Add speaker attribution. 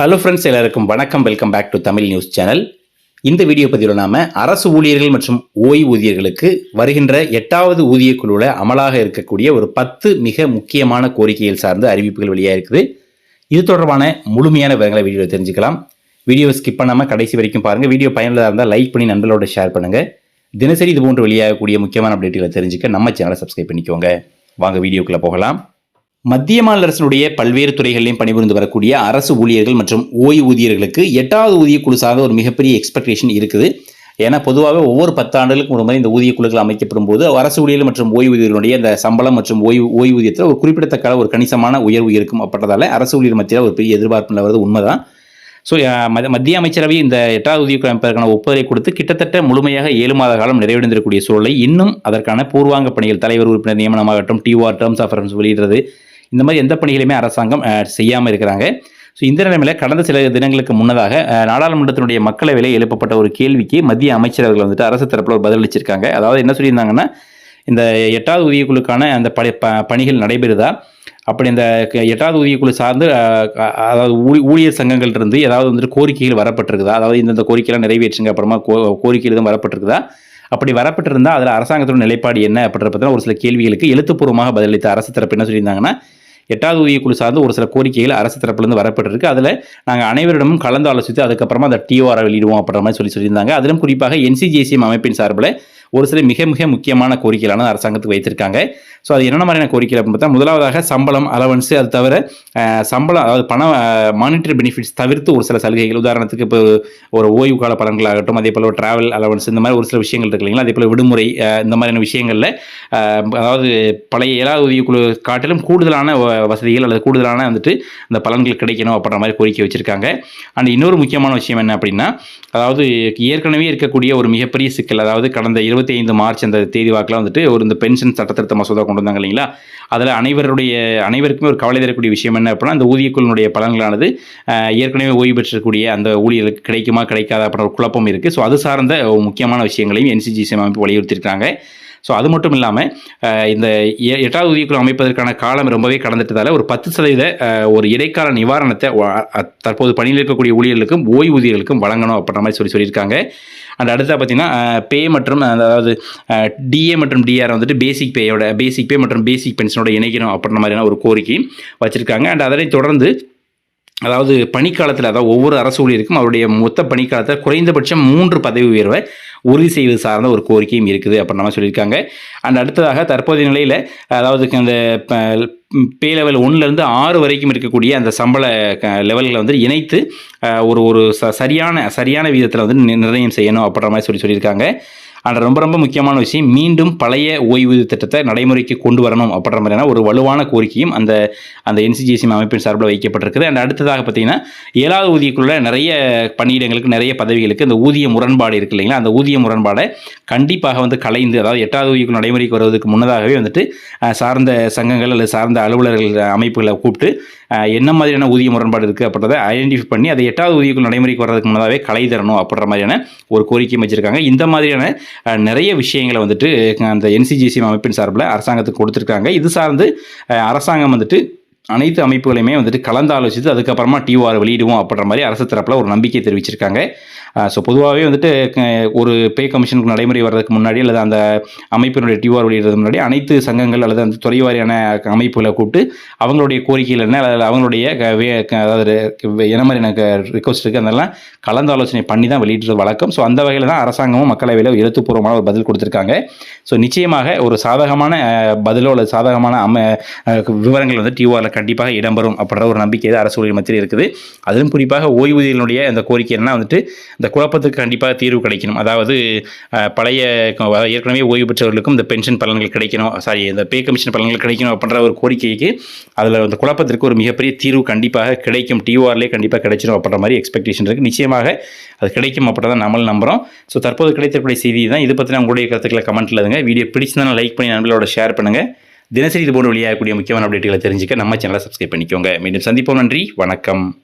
Speaker 1: Hello friends எல்லாருக்கும் வணக்கம். Welcome back to Tamil news channel இந்த வீடியோ பதிவில் நாம் அரசு ஊழியர்கள் மற்றும் ஓய்வூதியர்களுக்கு வருகின்ற எட்டாவது ஊதிய குழுவில் அமலாக இருக்கக்கூடிய ஒரு பத்து மிக முக்கியமான கோரிக்கைகள் சார்ந்த அறிவிப்புகள் வெளியாக இருக்குது. இது தொடர்பான முழுமையான விவரங்களை வீடியோவில் தெரிஞ்சுக்கலாம். வீடியோவை ஸ்கிப் பண்ணாமல் கடைசி வரைக்கும் பாருங்கள் வீடியோ பயனுள்ளதாக இருந்தால் லைக் பண்ணி நண்பர்களோட ஷேர் பண்ணுங்கள் தினசரி இது போன்று வெளியாகக்கூடிய முக்கியமான அப்டேட்டுகளை தெரிஞ்சுக்க நம்ம சேனலை சப்ஸ்கிரைப் பண்ணிக்கோங்க. வாங்க வீடியோக்குள்ளே போகலாம். மத்திய மாநில அரசினுடைய பல்வேறு துறைகளிலும் பணிபுரிந்து வரக்கூடிய அரசு ஊழியர்கள் மற்றும் ஓய்வூதியர்களுக்கு எட்டாவது ஊதிய சார்ந்த ஒரு மிகப்பெரிய எக்ஸ்பெக்டேஷன் இருக்குது. ஏன்னா பொதுவாகவே ஒவ்வொரு பத்தாண்டுகளுக்கும் ஒரு மாதிரி இந்த ஊதிய குழுக்கள் அமைக்கப்படும் போது அரசு ஊழியர்கள் மற்றும் ஓய்வூதியர்களுடைய இந்த சம்பளம் மற்றும் ஓய்வு ஓய்வூதியத்தில் ஒரு குறிப்பிடத்தக்க ஒரு கணிசமான உயர்வு இருக்கும். அப்பட்டதால அரசு ஊழியர் மத்தியில் ஒரு பெரிய எதிர்பார்ப்பு நிலவரது உண்மைதான். ஸோ மத்திய அமைச்சரவை இந்த எட்டாவது ஊதிய அமைப்பதற்கான ஒப்புதலை கொடுத்து கிட்டத்தட்ட முழுமையாக ஏழு மாத காலம் நிறைவடைந்திருக்கக்கூடிய சூழலை இன்னும் அதற்கான பூர்வாங்க பணிகள் தலைவர் உறுப்பினர் நியமனமாகட்டும் டிஓஆர் டேர்ம்ஸ் ஆஃப் ரெஃபரன்ஸ் வெளியிடுறது இந்த மாதிரி எந்த பணிகளையுமே அரசாங்கம் செய்யாமல் இருக்கிறாங்க. ஸோ இந்த நிலைமையில் கடந்த சில தினங்களுக்கு முன்னதாக நாடாளுமன்றத்தினுடைய மக்களவையில் எழுப்பப்பட்ட ஒரு கேள்விக்கு மத்திய அமைச்சரவர்கள் வந்துட்டு அரசு தரப்பில் ஒரு பதிலளிச்சிருக்காங்க அதாவது என்ன சொல்லியிருந்தாங்கன்னா இந்த எட்டாவது ஊதியக்குழுக்கான அந்த பணி ப- பணிகள் நடைபெறுதா? அப்படி இந்த க- எட்டாவது ஊதியக்குழு சார்ந்து அதாவது ஊழி- ஊழியர் சங்கங்கள் இருந்து ஏதாவது வந்துட்டு கோரிக்கைகள் வரப்பட்டிருக்குதா? அதாவது இந்தந்த கோரிக்கைலாம் நிறைவேற்றுங்க அப்புறமா கோ கோரிக்கைகள் எதுவும் வரப்பட்டிருக்குதா? அப்படி வரப்பட்டிருந்தால் அதில் அரசாங்கத்தோட நிலைப்பாடு என்ன? அப்படின்ற பற்றின ஒரு சில கேள்விகளுக்கு எழுத்துப்பூர்வமாக பதிலளித்த அரசு தரப்பு என்ன சொல்லியிருந்தாங்கன்னா எட்டாவது ஊதியக்குழு சார்ந்து ஒரு சில கோரிக்கைகள் அரசு தரப்புலேருந்து வரப்பட்டிருக்கு. அதில் நாங்கள் அனைவரிடமும் கலந்து ஆலோசித்து அதுக்கப்புறமா அந்த டிஓஆரை வெளியிடுவோம் அப்படின்ற மாதிரி சொல்லி சொல்லியிருந்தாங்க. அதிலும் குறிப்பாக என்சிஜிஎஸ்எம் அமைப்பின் சார்பில் ஒரு சில மிக மிக முக்கியமான கோரிக்கைகளான அரசாங்கத்துக்கு வைத்திருக்காங்க. ஸோ அது என்னென்ன மாதிரியான கோரிக்கை அப்படின்னு பார்த்தா முதலாவதாக சம்பளம் அலவன்ஸு அது தவிர சம்பளம் அதாவது பண மானிட்டரி பெனிஃபிட்ஸ் தவிர்த்து ஒரு சில சலுகைகள். உதாரணத்துக்கு இப்போ ஒரு ஓய்வு கால பலன்களாகட்டும் அதே போல் ட்ராவல் அலவன்ஸ் இந்த மாதிரி ஒரு சில விஷயங்கள் இருக்கு இல்லைங்களா? அதே போல் விடுமுறை இந்த மாதிரியான விஷயங்களில் அதாவது பழைய ஏழாவது ஊதியக்குழு காட்டிலும் கூடுதலான வ- வசதிகள் அல்லது கூடுதலான வந்துட்டு அந்த பலன்கள் கிடைக்கணும் அப்படின்ற மாதிரி கோரிக்கை வச்சுருக்காங்க. அண்ட் இன்னொரு முக்கியமான விஷயம் என்ன அப்படின்னா அதாவது ஏற்கனவே இருக்கக்கூடிய ஒரு மிகப்பெரிய சிக்கல் அதாவது கடந்த இருபத்தி ஐந்து மார்ச் அந்த தேதி வாக்கெலாம் வந்துட்டு ஒரு இந்த பென்ஷன் சட்டத்திருத்த மசோதா கொண்டு வந்தாங்க இல்லைங்களா? அதில் அனைவருடைய அனைவருக்குமே ஒரு கவலை தரக்கூடிய விஷயம் என்ன அப்படின்னா அந்த ஊதியக்குழுனுடைய பலன்களானது ஏற்கனவே ஓய்வு பெற்றிருக்கக்கூடிய அந்த ஊழியர்களுக்கு கிடைக்குமா கிடைக்காதா அப்படின்ற ஒரு குழப்பம் இருக்குது ஸோ அது சார்ந்த முக்கியமான விஷயங்களையும் என்சிஜிசி அமைப்பு வலியுறுத்தியிருக்காங்க ஸோ அது மட்டும் இல்லாமல் இந்த எ- எட்டாவது ஊதியக்குழு அமைப்பதற்கான காலம் ரொம்பவே கடந்துட்டதால் ஒரு பத்து சதவீத ஒரு இடைக்கால நிவாரணத்தை தற்போது பணியில் இருக்கக்கூடிய ஊழியர்களுக்கும் ஓய்வூதியர்களுக்கும் வழங்கணும் அப்படின்ற மாதிரி சொல்லி சொல்லியிருக்காங்க. அண்ட் அடுத்தா பார்த்தீங்கன்னா பே மற்றும் அதாவது டிஏ மற்றும் டிஆர் வந்துட்டு பேசிக் பேயோட பேசிக் பே மற்றும் பேசிக் பென்ஷனோட இணைக்கணும் அப்படின்ற மாதிரியான ஒரு கோரிக்கை வச்சுருக்காங்க. அண்ட் அதனை தொடர்ந்து அதாவது பணிக்காலத்தில் அதாவது ஒவ்வொரு அரசு ஊழியருக்கும் அவருடைய மொத்த பணிக்காலத்தில் குறைந்தபட்சம் மூன்று பதவி உயர்வை உறுதி செய்வது சார்ந்த ஒரு கோரிக்கையும் இருக்குது அப்படின்னு நம்ம சொல்லியிருக்காங்க. அண்ட் அடுத்ததாக தற்போதைய நிலையில் அதாவது அந்த பே லெவல் ஒன்றுலேருந்து ஆறு வரைக்கும் இருக்கக்கூடிய அந்த சம்பள லெவல்களை வந்து இணைத்து ஒரு ஒரு ச சரியான சரியான விதத்தில் வந்து நிர்ணயம் செய்யணும் அப்படின்ற மாதிரி சொல்லி சொல்லியிருக்காங்க. ஆனால் ரொம்ப ரொம்ப முக்கியமான விஷயம் மீண்டும் பழைய ஓய்வூதிய திட்டத்தை நடைமுறைக்கு கொண்டு வரணும் அப்படின்ற மாதிரியான ஒரு வலுவான கோரிக்கையும் அந்த அந்த என்சிஜிஎஸ்எம் அமைப்பின் சார்பில் வைக்கப்பட்டிருக்குது. அண்ட் அடுத்ததாக பார்த்தீங்கன்னா ஏழாவது ஊதியக்குள்ள நிறைய பணியிடங்களுக்கு நிறைய பதவிகளுக்கு இந்த ஊதிய முரண்பாடு இருக்கு இல்லைங்களா? அந்த ஊதிய முரண்பாடை கண்டிப்பாக வந்து கலைந்து அதாவது எட்டாவது ஊதியக்குழு நடைமுறைக்கு வருவதற்கு முன்னதாகவே வந்துட்டு சார்ந்த சங்கங்கள் அல்லது சார்ந்த அலுவலர்கள் அமைப்புகளை கூப்பிட்டு என்ன மாதிரியான ஊதிய முரண்பாடு இருக்குது அப்படின்றத ஐடென்டிஃபை பண்ணி அதை எட்டாவது ஊதியக்குழு நடைமுறைக்கு வர்றதுக்கு முன்னதாகவே கலை தரணும் அப்படின்ற மாதிரியான ஒரு கோரிக்கையும் வச்சிருக்காங்க. இந்த மாதிரியான நிறைய விஷயங்களை வந்துட்டு அந்த என்சிஜிசி அமைப்பின் சார்பில் அரசாங்கத்துக்கு கொடுத்துருக்காங்க. இது சார்ந்து அரசாங்கம் வந்துட்டு அனைத்து அமைப்புகளையுமே வந்துட்டு கலந்து ஆலோசித்து அதுக்கப்புறமா டிஓஆர் வெளியிடுவோம் அப்படின்ற மாதிரி அரசு தரப்பில் ஒரு நம்பிக்கை தெரிவிச்சிருக்காங்க. ஸோ பொதுவாகவே வந்துட்டு க- ஒரு பே கமிஷனுக்கு நடைமுறை வர்றதுக்கு முன்னாடி அல்லது அந்த அமைப்பினுடைய டிஓஆர் வெளியிடுறதுக்கு முன்னாடி அனைத்து சங்கங்கள் அல்லது அந்த துறை வாரியான அமைப்புகளை கூப்பிட்டு அவங்களுடைய கோரிக்கைகள் என்ன அல்லது அவங்களுடைய க- அதாவது என்ன மாதிரி எனக்கு ரிக்வஸ்ட் இருக்குது அதெல்லாம் கலந்து ஆலோசனை பண்ணி தான் வெளியிடுறது வழக்கம். ஸோ அந்த வகையில் தான் அரசாங்கமும் மக்களவையில் எழுத்துப்பூர்வமான ஒரு பதில் கொடுத்துருக்காங்க. ஸோ நிச்சயமாக ஒரு சாதகமான பதிலோ அல்லது சாதகமான அம விவரங்கள் வந்து டிஓஆரில் கண்டிப்பாக இடம்பெறும் அப்படின்ற ஒரு நம்பிக்கை அரசு ஊழியர் மத்தியில் இருக்குது. அதிலும் குறிப்பாக ஓய்வூதியர்களுடைய அந்த கோரிக்கை என்ன வந்துட்டு இந்த குழப்பத்துக்கு கண்டிப்பாக தீர்வு கிடைக்கணும். அதாவது பழைய ஏற்கனவே ஓய்வு பெற்றவர்களுக்கும் இந்த பென்ஷன் பலன்கள் கிடைக்கணும். சாரி இந்த பே கமிஷன் பலன்கள் கிடைக்கணும் அப்படின்ற ஒரு கோரிக்கைக்கு அதில் அந்த குழப்பத்திற்கு ஒரு மிகப்பெரிய தீர்வு கண்டிப்பாக கிடைக்கும். டிஓஆர்லேயே கண்டிப்பாக கிடைச்சிடும் அப்படின்ற மாதிரி எக்ஸ்பெக்டேஷன் இருக்குது நிச்சயமாக அது கிடைக்கும் அப்படின்றத நம்மளும் நம்புகிறோம் ஸோ தற்போது கிடைத்திருக்கக்கூடிய செய்தி தான் இது பற்றின உங்களுடைய கருத்துக்களை கமெண்ட்டில் இருங்க வீடியோ பிடிச்சிருந்தாலும் லைக் பண்ணி நண்பர்களோட ஷேர் பண்ணுங்கள் தினசரி இது போன்று வெளியாகக்கூடிய முக்கியமான அப்டேட்டுகளை தெரிஞ்சுக்க நம்ம சேனலை சப்ஸ்கிரைப் பண்ணிக்கோங்க. மீண்டும் சந்திப்போம். நன்றி. வணக்கம்.